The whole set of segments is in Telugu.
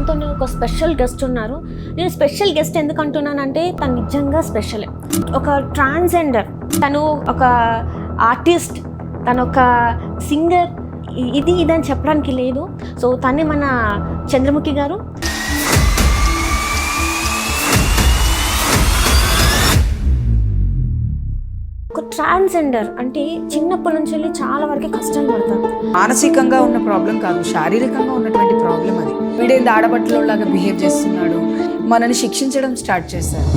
మనతో ఒక స్పెషల్ గెస్ట్ ఉన్నారు. నేను స్పెషల్ గెస్ట్ ఎందుకు అంటున్నానంటే తను నిజంగా స్పెషల్. ఒక ట్రాన్స్జెండర్ తను ఒక ఆర్టిస్ట్ తను ఒక సింగర్ ఇది ఇదని చెప్పడానికి లేదు. సో తనే మన చంద్రముఖి గారు ట్రాన్స్జెండర్ అంటే చిన్నప్పటి నుంచి వెళ్ళి చాలా వరకు కష్టాలు పడతారు. మానసికంగా ఉన్న ప్రాబ్లం కాదు శారీరకంగా ఉన్నటువంటి ప్రాబ్లం అది. వీడేంది ఆడబట్టలో లాగా బిహేవ్ చేస్తున్నాడు మనని శిక్షించడం స్టార్ట్ చేశారు.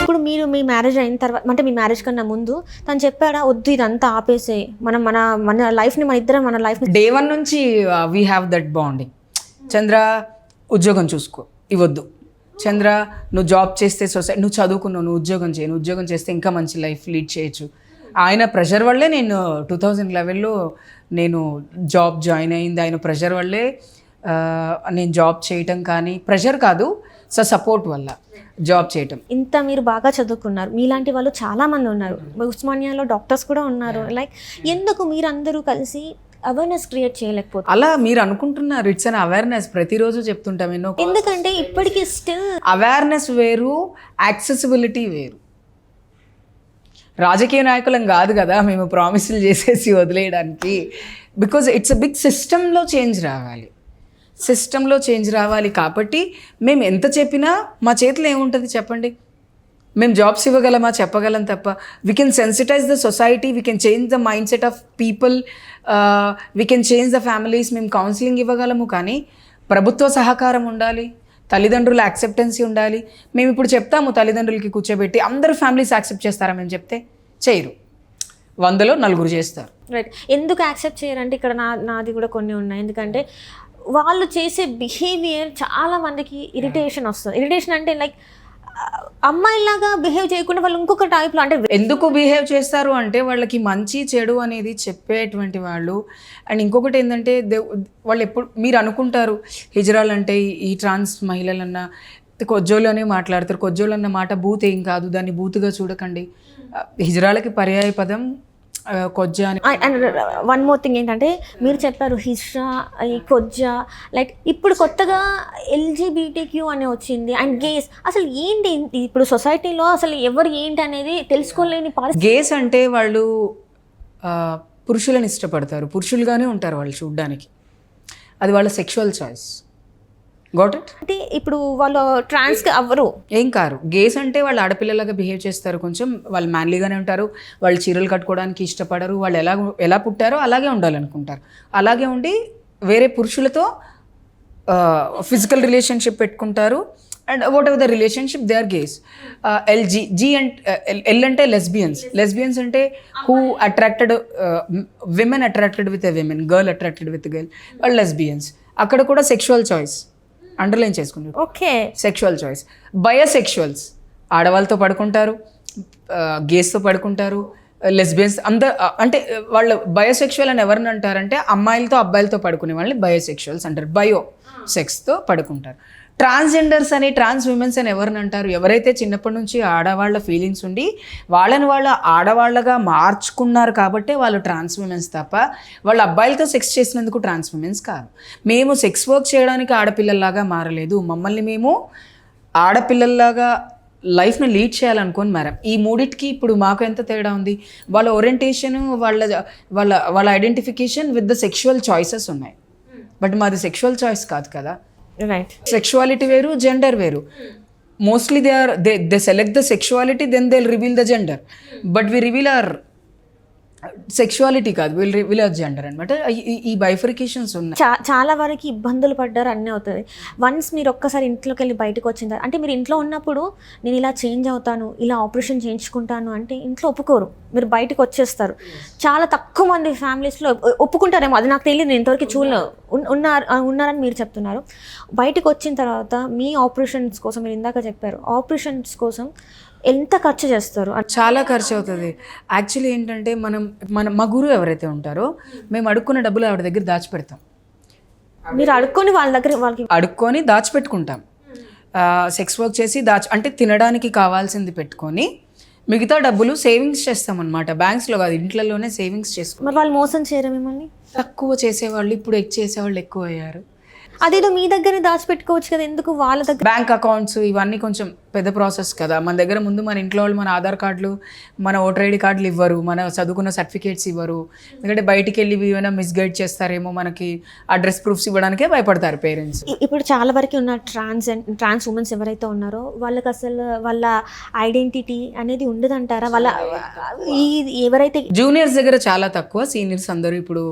ఇప్పుడు మీరు మీ మ్యారేజ్ అయిన తర్వాత అంటే మీ మ్యారేజ్ కన్నా ముందు తను చెప్పాడా వద్దు ఇదంతా ఆపేసే. మనం మన మన లైఫ్ని మన ఇద్దరం మన లైఫ్ని డే వన్ నుంచి వీ హ్యావ్ దట్ బాండింగ్ చంద్ర ఉద్యోగం చూసుకో ఇవ్వద్దు. చంద్ర నువ్వు జాబ్ చేస్తే సొసైటీ నువ్వు చదువుకున్నావు నువ్వు ఉద్యోగం చేయి నువ్వు ఉద్యోగం చేస్తే ఇంకా మంచి లైఫ్ లీడ్ చేయొచ్చు. ఆయన ప్రెషర్ వల్లే నేను టూ థౌజండ్ లెవెన్లో నేను జాబ్ జాయిన్ అయింది. ఆయన ప్రెషర్ వల్లే నేను జాబ్ చేయటం కానీ ప్రెషర్ కాదు సో సపోర్ట్ వల్ల జాబ్ చేయటం. ఇంత మీరు బాగా చదువుకున్నారు. మీలాంటి వాళ్ళు చాలా మంది ఉన్నారు. ఉస్మానియాలో డాక్టర్స్ కూడా ఉన్నారు. లైక్ ఎందుకు మీరందరూ కలిసి అవేర్నెస్ క్రియేట్ చేయలేకపోతున్నారు అలా మీరు అనుకుంటున్నారు ఇట్స్ అన్ అవేర్నెస్ ప్రతిరోజు చెప్తుంటాం ఎన్నో ఎందుకంటే ఇప్పటికీ స్టిల్ అవేర్నెస్ వేరు యాక్సెసిబిలిటీ వేరు. రాజకీయ నాయకులం కాదు కదా మేము ప్రామిసులు చేసేసి వదిలేయడానికి. బికాజ్ ఇట్స్ అ బిగ్ సిస్టంలో చేంజ్ రావాలి. సిస్టంలో చేంజ్ రావాలి కాబట్టి మేము ఎంత చెప్పినా మా చేతిలో ఏముంటుంది చెప్పండి? మేము జాబ్స్ ఇవ్వగలమా? చెప్పగలం తప్ప. We can sensitize the society we can change the mind set of people we can change the families మేము కౌన్సిలింగ్ ఇవ్వగలము కానీ ప్రభుత్వ సహకారం ఉండాలి తల్లిదండ్రుల యాక్సెప్టెన్సీ ఉండాలి. మేము ఇప్పుడు చెప్తాము తల్లిదండ్రులకి కూర్చోబెట్టి అందరూ ఫ్యామిలీస్ యాక్సెప్ట్ చేస్తారా మేము చెప్తే? చేయరు. వందలో నలుగురు చేస్తారు. రైట్ ఎందుకు యాక్సెప్ట్ చేయరంటే ఇక్కడ నా నాది కూడా కొన్ని ఉన్నాయి. ఎందుకంటే వాళ్ళు చేసే బిహేవియర్ చాలా మందికి ఇరిటేషన్ వస్తుంది. ఇరిటేషన్ అంటే లైక్ అమ్మాయిలాగా బిహేవ్ చేయకుండా వాళ్ళు ఇంకొక టైప్లో అంటే ఎందుకు బిహేవ్ చేస్తారు అంటే వాళ్ళకి మంచి చెడు అనేది చెప్పేటువంటి వాళ్ళు. అండ్ ఇంకొకటి ఏంటంటే వాళ్ళు ఎప్పుడు మీరు అనుకుంటారు హిజరాలు అంటే ఈ ట్రాన్స్ మహిళలన్న కొజ్జోలు అనే మాట్లాడతారు కొజ్జోలు అన్న మాట బూత్ ఏం కాదు దాన్ని బూత్గా చూడకండి. హిజరాలకి పర్యాయ పదం కొజ్జ అండ్ వన్ మోర్ థింగ్ ఏంటంటే మీరు చెప్పారు హిస్రా ఈ కొజ్జా లైక్ ఇప్పుడు కొత్తగా ఎల్జీబీటీ క్యూ అని వచ్చింది. అండ్ గేస్ అసలు ఏంటి ఇప్పుడు సొసైటీలో అసలు ఎవరు ఏంటి అనేది తెలుసుకోలేని గేస్ అంటే వాళ్ళు పురుషులను ఇష్టపడతారు. పురుషులుగానే ఉంటారు వాళ్ళు చూడ్డానికి. అది వాళ్ళ సెక్షువల్ చాయిస్ అంటే ఇప్పుడు వాళ్ళు ట్రాన్స్ అవ్వరు. ఏం కారు. గేస్ అంటే వాళ్ళు ఆడపిల్లలాగా బిహేవ్ చేస్తారు కొంచెం. వాళ్ళు మ్యాన్లీగానే ఉంటారు. వాళ్ళు చీరలు కట్టుకోవడానికి ఇష్టపడరు. వాళ్ళు ఎలా ఎలా పుట్టారో అలాగే ఉండాలనుకుంటారు. అలాగే ఉండి వేరే పురుషులతో ఫిజికల్ రిలేషన్షిప్ పెట్టుకుంటారు. And whatever the relationship they are gays L G G అంటే ఎల్ అంటే లెస్బియన్స్ లెస్బియన్స్ అంటే who attracted women attracted with a women girl attracted with girl వాళ్ళు లెస్బియన్స్ అక్కడ కూడా సెక్షువల్ చాయిస్ అండర్లైన్ చేసుకున్నారు ఓకే. సెక్షువల్ చాయిస్ బయోసెక్షువల్స్ ఆడవాళ్ళతో పడుకుంటారు గేస్తో పడుకుంటారు లెస్బియన్స్ అంద అంటే వాళ్ళు బయోసెక్షువల్ అని ఎవరిని అంటారంటే అమ్మాయిలతో అబ్బాయిలతో పడుకునే వాళ్ళని బయోసెక్షువల్స్ అంటారు. బయో సెక్స్తో పడుకుంటారు. ట్రాన్స్జెండర్స్ అని ట్రాన్స్ విమెన్స్ అని ఎవరిని అంటారు? ఎవరైతే చిన్నప్పటి నుంచి ఆడవాళ్ళ ఫీలింగ్స్ ఉండి వాళ్ళని వాళ్ళ ఆడవాళ్ళగా మార్చుకున్నారు కాబట్టే వాళ్ళు ట్రాన్స్ విమెన్స్ తప్ప వాళ్ళ అబ్బాయిలతో సెక్స్ చేసినందుకు ట్రాన్స్ విమెన్స్ కాదు. మేము సెక్స్ వర్క్ చేయడానికి ఆడపిల్లల్లాగా మారలేదు. మమ్మల్ని మేము ఆడపిల్లల్లాగా లైఫ్ని లీడ్ చేయాలనుకొని మారాం. ఈ మూడిటికి ఇప్పుడు మాకు ఎంత తేడా ఉంది? వాళ్ళ ఓరియంటేషన్ వాళ్ళ వాళ్ళ వాళ్ళ identification with the sexual choices ఉన్నాయి. బట్ మాది సెక్షువల్ చాయిస్ కాదు కదా. రైట్ సెక్షువాలిటీ వేరు జెండర్ వేరు mostly they are they they select the sexuality then they reveal the gender but we reveal our sexuality కాదు విల్ రివీల్ జెండర్ అనమాట ఈ బైఫరికేషన్స్ ఉన్నాయి. చాలా వరకు ఇబ్బందులు పడ్డారు అన్నీ అవుతుంది. వన్స్ మీరు ఒక్కసారి ఇంట్లోకి వెళ్ళి బయటకు వచ్చిన తర్వాత అంటే మీరు ఇంట్లో ఉన్నప్పుడు నేను ఇలా చేంజ్ అవుతాను ఇలా ఆపరేషన్ చేయించుకుంటాను అంటే ఇంట్లో ఒప్పుకోరు. మీరు బయటకు వచ్చేస్తారు. చాలా తక్కువ మంది ఫ్యామిలీస్లో ఒప్పుకుంటారేమో అది నాకు తెలియదు నేను ఇంతవరకు చూడలేదు ఉన్నారు ఉన్నారని మీరు చెప్తున్నారు. బయటకు వచ్చిన తర్వాత మీ ఆపరేషన్స్ కోసం మీరు ఇందాక చెప్పారు. ఆపరేషన్స్ కోసం ఎంత ఖర్చు చేస్తారు? చాలా ఖర్చు అవుతుంది. యాక్చువల్లీ ఏంటంటే మనం మన మా గురువు ఎవరైతే ఉంటారో మేము అడుక్కున్న డబ్బులు ఆవిడ దగ్గర దాచిపెడతాం. మీరు అడుక్కొని వాళ్ళ దగ్గర వాళ్ళకి అడుక్కొని దాచిపెట్టుకుంటాం. సెక్స్ వర్క్ చేసి దాచి అంటే తినడానికి కావాల్సింది పెట్టుకొని మిగతా డబ్బులు సేవింగ్స్ చేస్తాం అనమాట బ్యాంక్స్లో కాదు ఇంట్లలోనే సేవింగ్స్ చేసుకుంటాం మరి వాళ్ళు మోసం చేయరు మిమ్మల్ని? తక్కువ చేసేవాళ్ళు ఇప్పుడు ఎక్కువ చేసేవాళ్ళు ఎక్కువ అయ్యారు అదేదో మీ దగ్గరే దాచిపెట్టుకోవచ్చు కదా ఎందుకు వాళ్ళ దగ్గర? బ్యాంక్ అకౌంట్స్ ఇవన్నీ కొంచెం పెద్ద ప్రాసెస్ కదా. మన దగ్గర ముందు మన ఇంట్లో వాళ్ళు మన ఆధార్ కార్డులు మన ఓటర్ ఐడి కార్డులు ఇవ్వరు మన చదువుకున్న సర్టిఫికేట్స్ ఇవ్వరు. ఎందుకంటే బయటికి వెళ్ళి ఏమైనా మిస్గైడ్ చేస్తారేమో మనకి అడ్రస్ ప్రూఫ్స్ ఇవ్వడానికే భయపడతారు పేరెంట్స్ ఇప్పుడు చాలా వరకు ఉన్న ట్రాన్స్ ట్రాన్స్ ఉమెన్స్ ఎవరైతే ఉన్నారో వాళ్ళకి అసలు వాళ్ళ ఐడెంటిటీ అనేది ఉండదంటారా? వాళ్ళ ఈ ఎవరైతే జూనియర్స్ దగ్గర చాలా తక్కువ సీనియర్స్ అందరూ ఇప్పుడు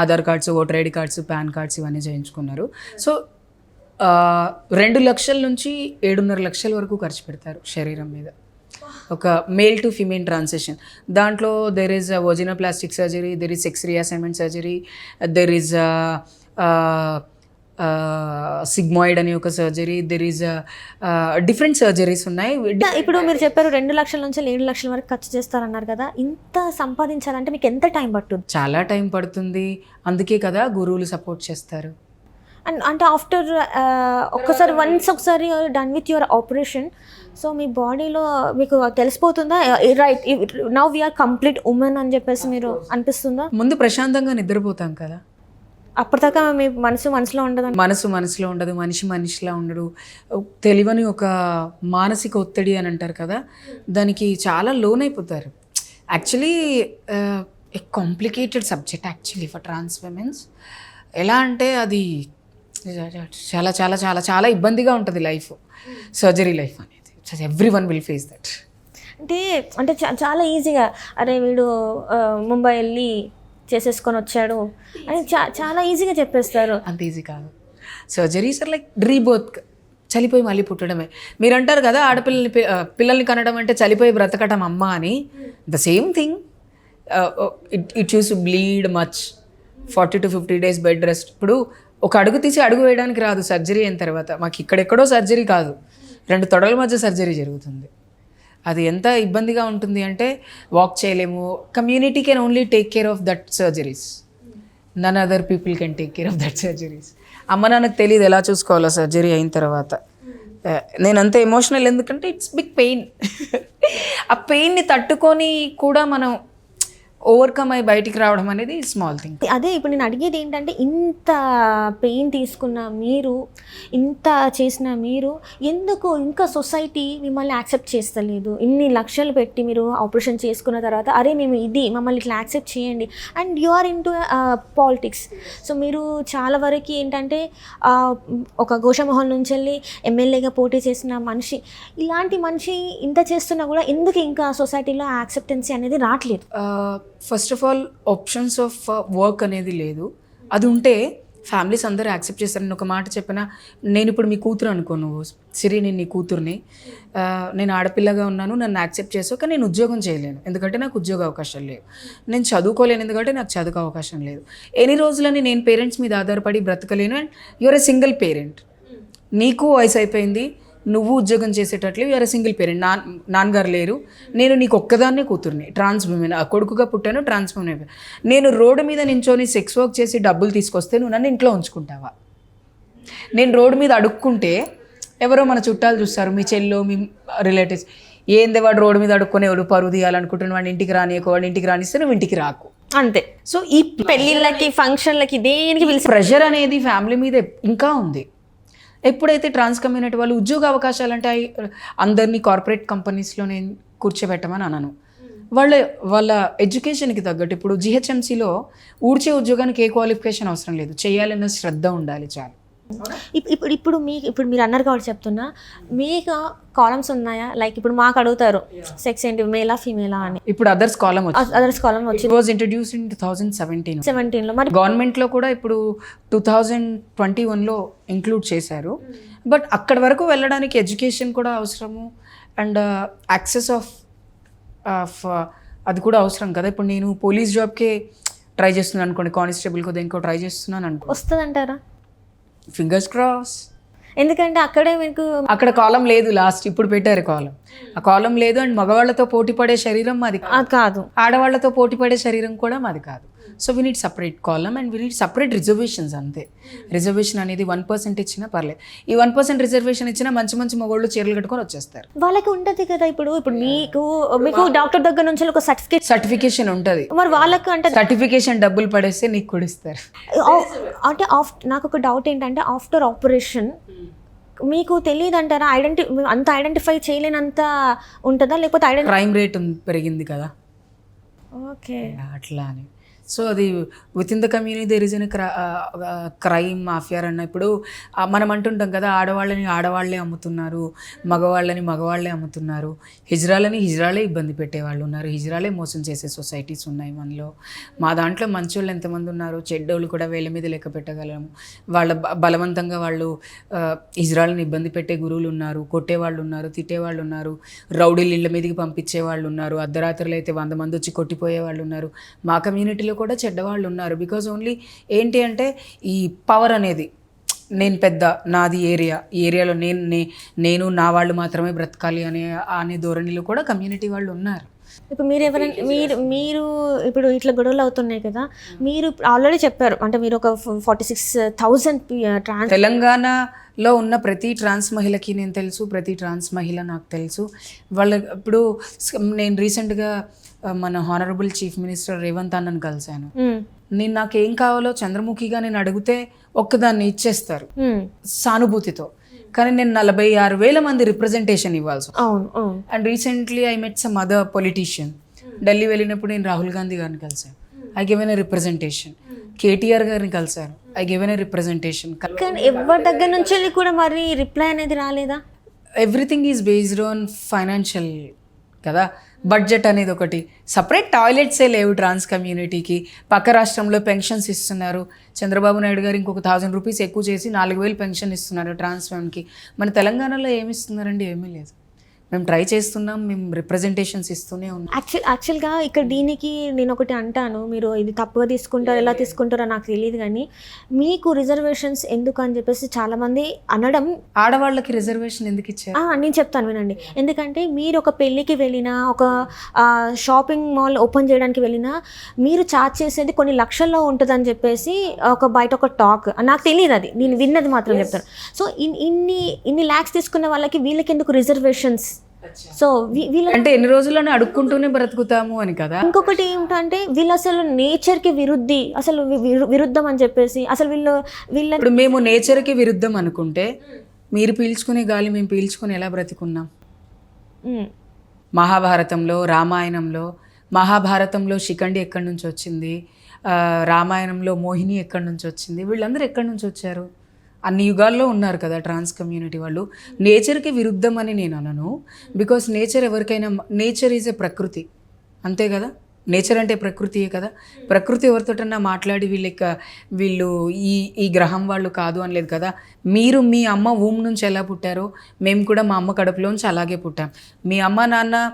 Aadhaar cards voter ID cards PAN cards ఇవన్నీ చేయించుకున్నారు. సో రెండు లక్షల నుంచి ఏడున్నర లక్షల వరకు ఖర్చు పెడతారు శరీరం మీద. ఒక మేల్ టు ఫిమేల్ ట్రాన్సిషన్. దాంట్లో there is ఒజినో plastic surgery there is sex reassignment surgery there is sigmoid అనే ఒక surgery there is different surgeries ఉన్నాయి. ఇప్పుడు మీరు చెప్పారు రెండు లక్షల నుంచి ఏడు లక్షల వరకు ఖర్చు చేస్తారన్నారు కదా ఇంత సంపాదించాలంటే మీకు ఎంత టైం పట్టుద్ది? చాలా టైం పడుతుంది. అందుకే కదా గురువులు సపోర్ట్ చేస్తారు. అండ్ అంటే ఆఫ్టర్ ఒక్కసారి వన్స్ ఒకసారి done with your operation so మీ బాడీలో మీకు తెలిసిపోతుందా? Right now we're complete women అని చెప్పేసి మీరు అనిపిస్తుందా? ముందు ప్రశాంతంగా నిద్రపోతాం కదా. అప్పటిదాకా మీ మనసు మనసులో ఉండదు? మనసు మనసులో ఉండదు మనిషి మనిషిలా ఉండడు. తెలివని ఒక మానసిక ఒత్తిడి అని అంటారు కదా దానికి చాలా లోన్ అయిపోతారు actually a complicated subject actually for trans womens ఎలా అంటే అది చాలా చాలా చాలా చాలా ఇబ్బందిగా ఉంటుంది లైఫ్. సర్జరీ లైఫ్ అనేది. Everyone will face that అంటే అంటే చాలా ఈజీగా. అరే వీడు ముంబై వెళ్ళి చేసేసుకొని వచ్చాడు అని చా చాలా ఈజీగా చెప్పేస్తారు. అంత ఈజీ కాదు. సర్జరీస్ ఆర్ లైక్ రీబోత్ చలిపోయి మళ్ళీ పుట్టడమే. మీరు అంటారు కదా ఆడపిల్లల్ని పి- ఆ, పిల్లల్ని కనడం అంటే చలిపోయి బ్రతకటం అమ్మ అని. The same thing it it choose bleed much forty to fifty days bed rest ఇప్పుడు ఒక అడుగు తీసి అడుగు వేయడానికి రాదు సర్జరీ అయిన తర్వాత. మాకు ఇక్కడెక్కడో సర్జరీ కాదు. రెండు తొడల మధ్య సర్జరీ జరుగుతుంది. అది ఎంత ఇబ్బందిగా ఉంటుంది అంటే వాక్ చేయలేము. Community can only take care of that surgeries none other people can take care of that surgeries అమ్మ నాన్నకు తెలియదు ఎలా చూసుకోవాలో సర్జరీ అయిన తర్వాత. నేను అంత ఎమోషనల్ ఎందుకంటే ఇట్స్ బిగ్ పెయిన్ ఆ పెయిన్ని తట్టుకొని కూడా మనం ఓవర్కమ్ అయి బయటికి రావడం అనేది స్మాల్ థింగ్ అదే ఇప్పుడు నేను అడిగేది ఏంటంటే ఇంత పెయిన్ తీసుకున్న మీరు ఇంత చేసిన మీరు ఎందుకు ఇంకా సొసైటీ మిమ్మల్ని యాక్సెప్ట్ చేస్తలేదు? ఇన్ని లక్షలు పెట్టి మీరు ఆపరేషన్ చేసుకున్న తర్వాత అరే మేము ఇది మమ్మల్ని ఇట్లా యాక్సెప్ట్ చేయండి. And you are in to politics so మీరు చాలా వరకు ఏంటంటే ఒక ఘోషమోహన్ నుంచి వెళ్ళి ఎమ్మెల్యేగా పోటీ చేసిన మనిషి ఇలాంటి మనిషి ఇంత చేస్తున్నా కూడా ఎందుకు ఇంకా సొసైటీలో యాక్సెప్టెన్సీ అనేది రావట్లేదు? First of all options of work అనేది లేదు. అది ఉంటే ఫ్యామిలీస్ అందరూ యాక్సెప్ట్ చేస్తారని ఒక మాట చెప్పిన? నేను ఇప్పుడు మీ కూతురు అనుకో నువ్వు. సిరి నేను నీ కూతుర్ని. నేను ఆడపిల్లగా ఉన్నాను నన్ను యాక్సెప్ట్ చేసావు కానీ నేను ఉద్యోగం చేయలేను. ఎందుకంటే నాకు ఉద్యోగ అవకాశం లేవు. నేను చదువుకోలేను ఎందుకంటే నాకు చదువుకు అవకాశం లేదు. ఎన్ని రోజులని నేను పేరెంట్స్ మీద ఆధారపడి బ్రతకలేను and you're a single parent నీకు వయసు అయిపోయింది నువ్వు ఉద్యోగం చేసేటట్లు యూఆర్ సింగిల్ పేరెంట్ నాన్ నాన్నగారు లేరు. నేను నీకు ఒక్కదాన్నే కూతుర్ని. ట్రాన్స్ ఉమెన్ ఆ కొడుకుగా పుట్టాను ట్రాన్స్ ఉమెన్ నేను రోడ్డు మీద నించొని సెక్స్ వర్క్ చేసి డబ్బులు తీసుకొస్తే నువ్వు నన్ను ఇంట్లో ఉంచుకుంటావా? నేను రోడ్డు మీద అడుక్కుంటే ఎవరో మన చుట్టాలు చూస్తారు. మీ చెల్లో మీ రిలేటివ్స్ ఏంది వాడు రోడ్డు మీద అడుక్కొని ఎవడు పరువు తీయాలనుకుంటున్న వాడిని ఇంటికి రానియకు వాడిని ఇంటికి రానిస్తే నువ్వు ఇంటికి రాకు. అంతే. సో ఈ పెళ్ళిళ్ళకి ఫంక్షన్లకి దేనికి ప్రెషర్ అనేది ఫ్యామిలీ మీద ఇంకా ఉంది. ఎప్పుడైతే ట్రాన్స్ కమ్యూనిటీ వాళ్ళు ఉద్యోగ అవకాశాలు అంటే అందరినీ కార్పొరేట్ కంపెనీస్లో నేను కూర్చోబెట్టమని అన్నాను వాళ్ళ వాళ్ళ ఎడ్యుకేషన్కి తగ్గట్టు ఇప్పుడు జిహెచ్ఎంసీలో ఊడ్చే ఉద్యోగానికి ఏ క్వాలిఫికేషన్ అవసరం లేదు. చేయాలన్న శ్రద్ధ ఉండాలి చాలు. ఇప్పుడు ఇప్పుడు మీ ఇప్పుడు మీరు అన్నారు కాబట్టి చెప్తున్నా. మీకు కాలమ్స్ ఉన్నాయా? లైక్ ఇప్పుడు మాకు అడుగుతారు సెక్స్ ఏంటి? మేలా ఫీమేలా అని. ఇప్పుడు అదర్స్ కాలం అదర్స్ కాలం వచ్చి was introduce in two thousand seventeen సెవెంటీన్లో మరి గవర్నమెంట్లో కూడా ఇప్పుడు టూ థౌజండ్ ట్వంటీ వన్లో ఇంక్లూడ్ చేశారు బట్ అక్కడి వరకు వెళ్ళడానికి ఎడ్యుకేషన్ కూడా అవసరము. అండ్ యాక్సెస్ ఆఫ్ ఆఫ్ అది కూడా అవసరం కదా. ఇప్పుడు నేను పోలీస్ జాబ్కే ట్రై చేస్తున్నాను అనుకోండి. కానిస్టేబుల్కో దేనికో ట్రై చేస్తున్నాను అనుకో. వస్తుందంటారా? ఫింగర్స్ క్రాస్ ఎందుకంటే అక్కడే మీకు అక్కడ కాలం లేదు లాస్ట్ ఇప్పుడు పెట్టారు కాలం. ఆ కాలం లేదు అండ్ మగవాళ్ళతో పోటీ పడే శరీరం మాది కాదు. అది కాదు. ఆడవాళ్ళతో పోటీ పడే శరీరం కూడా మాది కాదు. So we need separate column and we need separate reservations అంతే. రిజర్వేషన్ అనేది వన్ పర్సెంట్ ఇచ్చినా పర్లేదు. ఈ వన్ పర్సెంట్ రిజర్వేషన్ ఇచ్చినా మంచి మంచి మగోళ్ళు చీరలు కట్టుకొని వచ్చేస్తారు. వాళ్ళకి ఉంటది కదా ఇప్పుడు ఇప్పుడు మీకు మీకు డాక్టర్ దగ్గర నుంచి ఒక సర్టిఫికేట్ సర్టిఫికేషన్ ఉంటుంది. మరి వాళ్ళకి అంటే సర్టిఫికేషన్ డబ్బులు పడేస్తే నీకు కొడిస్తారు. ఆ- అంటే ఆఫ్ నాకు ఒక డౌట్ ఏంటంటే ఆఫ్టర్ ఆపరేషన్ మీకు తెలియదు అంటారా ఐడెంటి అంత ఐడెంటిఫై చేయలేనంత ఉంటుందా? లేకపోతే ఐడెంటి క్రైమ్ రేట్ పెరిగింది కదా. ఓకే అట్లా అని. సో అది within the community there is in crime mafia అన్న ఇప్పుడు మనం అంటుంటాం కదా ఆడవాళ్ళని ఆడవాళ్ళే అమ్ముతున్నారు మగవాళ్ళని మగవాళ్ళే అమ్ముతున్నారు. హిజ్రాలని హిజ్రాలే ఇబ్బంది పెట్టేవాళ్ళు ఉన్నారు. హిజ్రాలే మోసం చేసే సొసైటీస్ ఉన్నాయి మనలో. మా దాంట్లో మంచోళ్ళు ఎంతమంది ఉన్నారు? చెడ్డోళ్ళు కూడా వేల మీద లెక్క పెట్టగలము. వాళ్ళ బ- బలవంతంగా వాళ్ళు ఆ, హిజ్రాలని ఇబ్బంది పెట్టే గురువులు ఉన్నారు కొట్టేవాళ్ళు ఉన్నారు తిట్టేవాళ్ళు ఉన్నారు రౌడీలు ఇళ్ళ మీదకి పంపించే వాళ్ళు ఉన్నారు అర్ధరాత్రులు అయితే వంద మంది వచ్చి కొట్టిపోయే వాళ్ళు ఉన్నారు. మా కమ్యూనిటీలో కూడా చెడ్డవాళ్ళు ఉన్నారు. బికాజ్ ఓన్లీ ఏంటి అంటే ఈ పవర్ అనేది నేను పెద్ద నాది ఏరియా ఈ ఏరియాలో నేను నే- నేను నా వాళ్ళు మాత్రమే బ్రతకాలి అనే అనే ధోరణిలో కూడా కమ్యూనిటీ వాళ్ళు ఉన్నారు. ఇప్పుడు మీరు ఎవరైనా మీరు మీరు ఇప్పుడు ఇట్లా గొడవలు అవుతున్నాయి కదా మీరు ఆల్రెడీ చెప్పారు. అంటే మీరు ఒక ఫార్టీ సిక్స్ థౌజండ్ ట్రాన్స్ తెలంగాణలో ఉన్న ప్రతి ట్రాన్స్ మహిళకి నేను తెలుసు ప్రతి ట్రాన్స్ మహిళ నాకు తెలుసు. వాళ్ళ ఇప్పుడు నేను రీసెంట్గా మన హానరబుల్ చీఫ్ మినిస్టర్ రేవంత్ అన్నను కలిశాను. నేను నాకు ఏం కావాలో చంద్రముఖిగా నేను అడిగితే ఒక్కదాన్ని ఇచ్చేస్తారు. సానుభూతితో. కానీ నేను నలభై ఆరు వేల మంది రిప్రజెంటేషన్ ఇవ్వాల్సి and recently I met some other politician. Delhi వెళ్ళినప్పుడు నేను రాహుల్ గాంధీ గారిని కలిశాను. I given a representation KTR గారిని కలిశాను. ఐ గివెన్ ఎ రిప్రజెంటేషన్ కానీ ఎవరి దగ్గర నుంచి కూడా మరి రిప్లై అనేది రాలేదా? Everything is based on financial కదా? బడ్జెట్ అనేది ఒకటి. సపరేట్ టాయిలెట్సే లేవు ట్రాన్స్ కమ్యూనిటీకి పక్క రాష్ట్రంలో పెన్షన్స్ ఇస్తున్నారు. చంద్రబాబు నాయుడు గారు ఇంకొక థౌజండ్ రూపీస్ ఎక్కువ చేసి నాలుగు వేలు పెన్షన్ ఇస్తున్నారు ట్రాన్స్ ఫ్యామ్కి మన తెలంగాణలో ఏమి ఇస్తున్నారండి? ఏమీ లేదు. మేము ట్రై చేస్తున్నాం మేము రిప్రజెంటేషన్స్ ఇస్తూనే ఉన్నాం. యాక్చువల్ యాక్చువల్గా ఇక్కడ దీనికి నేను ఒకటి అంటాను మీరు ఇది తప్పుగా తీసుకుంటారు ఎలా తీసుకుంటారో నాకు తెలియదు కానీ మీకు రిజర్వేషన్స్ ఎందుకు అని చెప్పేసి చాలామంది అనడం ఆడవాళ్ళకి రిజర్వేషన్ ఎందుకు ఇచ్చారు? నేను చెప్తాను వినండి. ఎందుకంటే మీరు ఒక పెళ్ళికి వెళ్ళినా ఒక షాపింగ్ మాల్ ఓపెన్ చేయడానికి వెళ్ళినా మీరు చార్జ్ చేసేది కొన్ని లక్షల్లో ఉంటుందని చెప్పేసి ఒక బయట ఒక టాక్ నాకు తెలియదు అది. నేను విన్నది మాత్రం చెప్తాను. సో ఇన్- ఇన్ని ఇన్ని ల్యాక్స్ తీసుకున్న వాళ్ళకి వీళ్ళకి ఎందుకు రిజర్వేషన్స్ సో వీ- వీళ్ళ అంటే ఎన్ని రోజులని అడుక్కుంటూనే బ్రతుకుతాము అని కదా? ఇంకొకటి ఏమిటంటే వీళ్ళు అసలు నేచర్కి విరుద్ధి అసలు విరుద్ధం అని చెప్పేసి అసలు వీళ్ళు వీళ్ళ ఇప్పుడు మేము నేచర్కి విరుద్ధం అనుకుంటే మీరు పీల్చుకునే గాలి మేము పీల్చుకుని ఎలా బ్రతికున్నాం? మహాభారతంలో రామాయణంలో మహాభారతంలో శిఖండి ఎక్కడి నుంచి వచ్చింది? రామాయణంలో మోహిని ఎక్కడి నుంచి వచ్చింది? వీళ్ళందరూ ఎక్కడి నుంచి వచ్చారు? అన్ని యుగాల్లో ఉన్నారు కదా ట్రాన్స్ కమ్యూనిటీ వాళ్ళు. నేచర్కి విరుద్ధం అని నేను అనను. బికాస్ నేచర్ ఎవరికైనా నేచర్ ఈజ్ ఏ ప్రకృతి. అంతే కదా? నేచర్ అంటే ప్రకృతియే కదా? ప్రకృతి ఎవరితోటన్నా మాట్లాడి వీళ్ళకి వీళ్ళు ఈ ఈ గ్రహం వాళ్ళు కాదు అనలేదు కదా? మీరు మీ అమ్మ ఊమ్ నుంచి ఎలా పుట్టారో మేము కూడా మా అమ్మ కడుపులోంచి అలాగే పుట్టాం. మీ అమ్మ నాన్న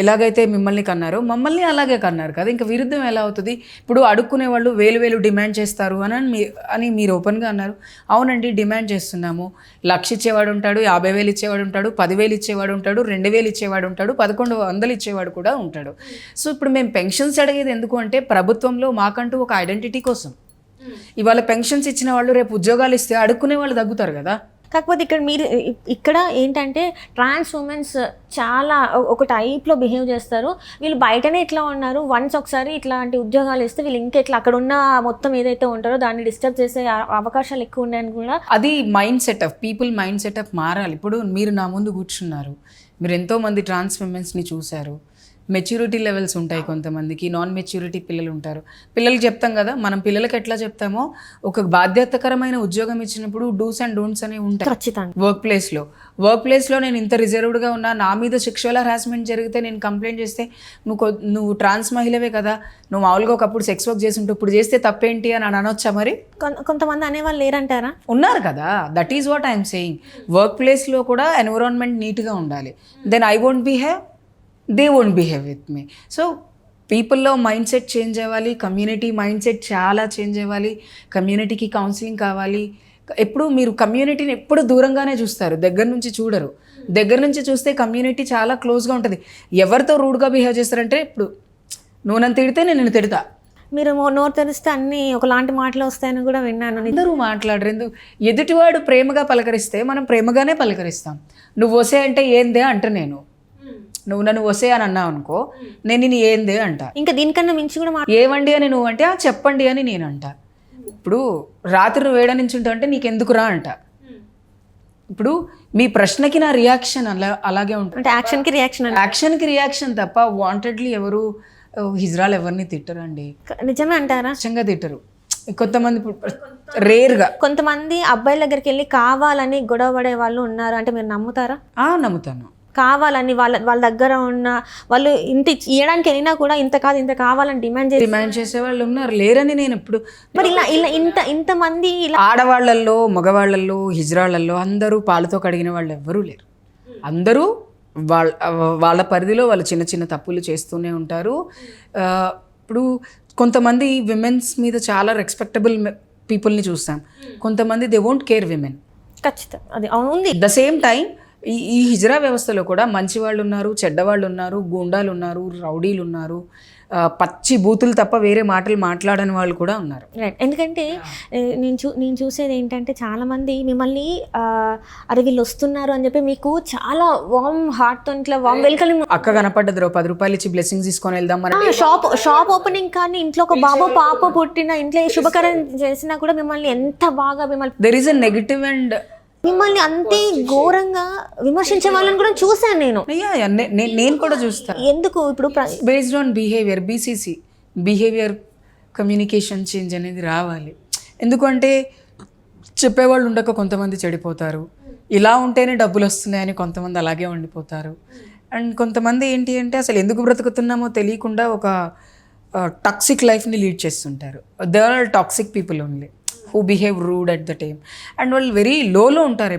ఎలాగైతే మిమ్మల్ని కన్నారో మమ్మల్ని అలాగే కన్నారు కదా. ఇంకా విరుద్ధం ఎలా అవుతుంది? ఇప్పుడు అడుక్కునే వాళ్ళు వేలు వేలు డిమాండ్ చేస్తారు అని అని మీ అని మీరు ఓపెన్గా అన్నారు. అవునండి డిమాండ్ చేస్తున్నాము. లక్ష ఇచ్చేవాడు ఉంటాడు యాభై వేలు ఇచ్చేవాడు ఉంటాడు పదివేలు ఇచ్చేవాడు ఉంటాడు రెండు వేలు ఇచ్చేవాడు ఉంటాడు పదకొండు వందలు ఇచ్చేవాడు కూడా ఉంటాడు. సో ఇప్పుడు మేము పెన్షన్స్ అడిగేది ఎందుకు అంటే ప్రభుత్వంలో మాకంటూ ఒక ఐడెంటిటీ కోసం. ఇవాళ పెన్షన్స్ ఇచ్చిన వాళ్ళు రేపు ఉద్యోగాలు ఇస్తే అడుక్కునే వాళ్ళు తగ్గుతారు కదా. కాకపోతే ఇక్కడ మీరు ఇక్కడ ఏంటంటే ట్రాన్స్ ఉమెన్స్ చాలా ఒక టైప్లో బిహేవ్ చేస్తారు. వీళ్ళు బయటనే ఇట్లా ఉన్నారు. వన్స్ ఒకసారి ఇట్లాంటి ఉద్యోగాలు ఇస్తే వీళ్ళు ఇంకా ఇట్లా అక్కడ ఉన్న మొత్తం ఏదైతే ఉంటారో దాన్ని డిస్టర్బ్ చేసే అవకాశాలు ఎక్కువ ఉన్నాయని కూడా అది mind setup people mind setup మారాలి. ఇప్పుడు మీరు నా ముందు కూర్చున్నారు. మీరు ఎంతోమంది ట్రాన్స్ విమెన్స్ని చూశారు. మెచ్యూరిటీ లెవెల్స్ ఉంటాయి కొంతమందికి నాన్ మెచ్యూరిటీ పిల్లలు ఉంటారు పిల్లలకి చెప్తాం కదా మనం పిల్లలకి ఎట్లా చెప్తామో ఒక బాధ్యతకరమైన ఉద్యోగం ఇచ్చినప్పుడు డూస్ అండ్ డోంట్స్ అనేవి ఉంటాయి. ఖచ్చితంగా. వర్క్ ప్లేస్లో వర్క్ ప్లేస్లో నేను ఇంత రిజర్వ్డ్గా ఉన్నా నా మీద సెక్షువల్ హరాస్మెంట్ జరిగితే నేను కంప్లైంట్ చేస్తే నువ్వు నువ్వు ట్రాన్స్ మహిళవే కదా నువ్వు మామూలుగా ఒకప్పుడు సెక్స్ వర్క్ చేసి ఉంటే ఇప్పుడు చేస్తే తప్పేంటి? అని అనొచ్చా మరి? కొంతమంది అనేవాళ్ళు లేరంటారా? ఉన్నారు కదా. That is what I'm saying work ప్లేస్లో కూడా ఎన్విరాన్మెంట్ నీట్గా ఉండాలి. Then I won't behave they won't behave with me so పీపుల్లో mind set change అవ్వాలి కమ్యూనిటీ మైండ్ సెట్ చాలా చేంజ్ అవ్వాలి కమ్యూనిటీకి కౌన్సిలింగ్ కావాలి. ఎప్పుడు మీరు కమ్యూనిటీని ఎప్పుడు దూరంగానే చూస్తారు దగ్గర నుంచి చూడరు. దగ్గర నుంచి చూస్తే కమ్యూనిటీ చాలా క్లోజ్గా ఉంటుంది. ఎవరితో రూడ్గా బిహేవ్ చేస్తారంటే ఇప్పుడు నువ్వు నన్ను తిడితే నేను నిన్ను తిడతా. మీరు నోరు తెరిస్తే అన్ని ఒకలాంటి మాటలు వస్తాయని కూడా విన్నాను. అందరూ మాట్లాడరు. ఎందుకు ఎదుటివాడు ప్రేమగా పలకరిస్తే మనం ప్రేమగానే పలకరిస్తాం. నువ్వు వసే అంటే ఏందే అంట నేను. నువ్వు నన్ను వసే అని అన్నావు అనుకో నేను నేను ఏందే అంట. ఇంకా దీనికన్నా మించి కూడా మా ఏవండి అని నువ్వు అంటే "ఆ, చెప్పండి అని నేను అంట. ఇప్పుడు రాత్రి నువ్వు వేడ నుంచి ఉంటావు అంటే నీకెందుకురా అంట. ఇప్పుడు మీ ప్రశ్నకి నా రియాక్షన్ అలా అలాగే ఉంటుంది. అంటే యాక్షన్కి రియాక్షన్ యాక్షన్కి రియాక్షన్ తప్ప వాంటెడ్లీ ఎవరు "ఓ, హిజ్రాలు ఎవరిని తిట్టరండి? నిజమే అంటారా? నిజంగా తిట్టరు. కొంతమంది రేర్గా. కొంతమంది అబ్బాయిల దగ్గరికి వెళ్ళి కావాలని గొడవ పడే వాళ్ళు ఉన్నారు. అంటే మీరు నమ్ముతారా? నమ్ముతాను. కావాలని వాళ్ళ వాళ్ళ దగ్గర ఉన్న వాళ్ళు ఇంత ఇవ్వడానికి వెళ్ళినా కూడా ఇంత కాదు ఇంత కావాలని డిమాండ్ చేసి డిమాండ్ చేసే వాళ్ళు ఉన్నారు లేరని నేను ఇప్పుడు మరి ఇలా ఇలా ఇంత ఇంతమంది ఇలా ఆడవాళ్ళల్లో మగవాళ్ళల్లో హిజ్రాళ్ళల్లో అందరూ పాలతో కడిగిన వాళ్ళు ఎవ్వరూ లేరు. అందరూ వాళ్ళ వాళ్ళ పరిధిలో వాళ్ళు చిన్న చిన్న తప్పులు చేస్తూనే ఉంటారు. ఇప్పుడు కొంతమంది విమెన్స్ మీద చాలా రెస్పెక్టబుల్ పీపుల్ని చూస్తాం కొంతమంది దే వోంట్ కేర్ విమెన్ ఖచ్చితంగా అది అవును ఉంది. ద సేమ్ టైం ఈ ఈ హిజ్రా వ్యవస్థలో కూడా మంచి వాళ్ళు ఉన్నారు చెడ్డవాళ్ళు ఉన్నారు గూండాలు ఉన్నారు రౌడీలు ఉన్నారు పచ్చి బూతులు తప్ప వేరే మాటలు మాట్లాడని వాళ్ళు కూడా ఉన్నారు. ఎందుకంటే నేను చూ నేను చూసేది ఏంటంటే చాలామంది మిమ్మల్ని అరే వీళ్ళు వస్తున్నారు అని చెప్పి మీకు చాలా వామ్ హార్ట్తో ఇట్లా వామ్ వెల్కమ్ అక్క కనపడ్డది రో పది రూపాయలు ఇచ్చి బ్లెస్సింగ్స్ తీసుకొని వెళ్దాం మన షాప్ షాప్ ఓపెనింగ్ కానీ ఇంట్లో ఒక బాబు పాప పుట్టిన ఇంట్లో శుభకరం చేసినా కూడా మిమ్మల్ని ఎంత బాగా మిమ్మల్ని there is a negative and మిమ్మల్ని అంతే ఘోరంగా విమర్శించే వాళ్ళని కూడా చూశాను నేను. నేను కూడా చూస్తాను ఎందుకు ఇప్పుడు based on behaviour BCC behaviour communication change అనేది రావాలి. ఎందుకంటే చెప్పేవాళ్ళు ఉండక కొంతమంది చెడిపోతారు. ఇలా ఉంటేనే డబ్బులు వస్తున్నాయని కొంతమంది అలాగే ఉండిపోతారు. అండ్ కొంతమంది ఏంటి అంటే అసలు ఎందుకు బ్రతుకుతున్నామో తెలియకుండా ఒక టాక్సిక్ లైఫ్ని లీడ్ చేస్తుంటారు. They are toxic people only who behave rude at the time and వాళ్ళు వెరీ లోలో ఉంటారు